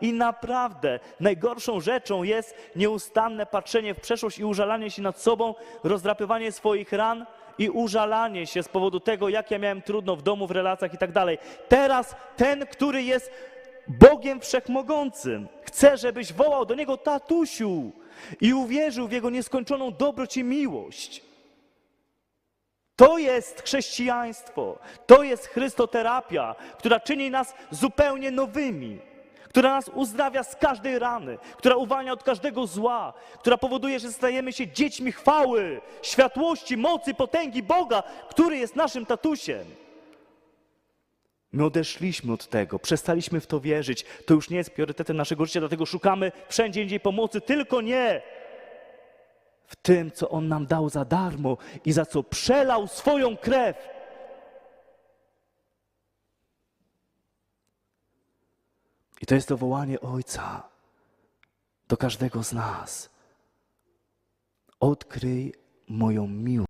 I naprawdę najgorszą rzeczą jest nieustanne patrzenie w przeszłość i użalanie się nad sobą, rozdrapywanie swoich ran i użalanie się z powodu tego, jak ja miałem trudno w domu, w relacjach i tak dalej. Teraz ten, który jest Bogiem Wszechmogącym, chce, żebyś wołał do Niego tatusiu i uwierzył w Jego nieskończoną dobroć i miłość. To jest chrześcijaństwo, to jest chrystoterapia, która czyni nas zupełnie nowymi, która nas uzdrawia z każdej rany, która uwalnia od każdego zła, która powoduje, że stajemy się dziećmi chwały, światłości, mocy, potęgi Boga, który jest naszym tatusiem. My odeszliśmy od tego, przestaliśmy w to wierzyć. To już nie jest priorytetem naszego życia, dlatego szukamy wszędzie indziej pomocy, tylko nie w tym, co On nam dał za darmo i za co przelał swoją krew. I to jest to wołanie Ojca do każdego z nas. Odkryj moją miłość.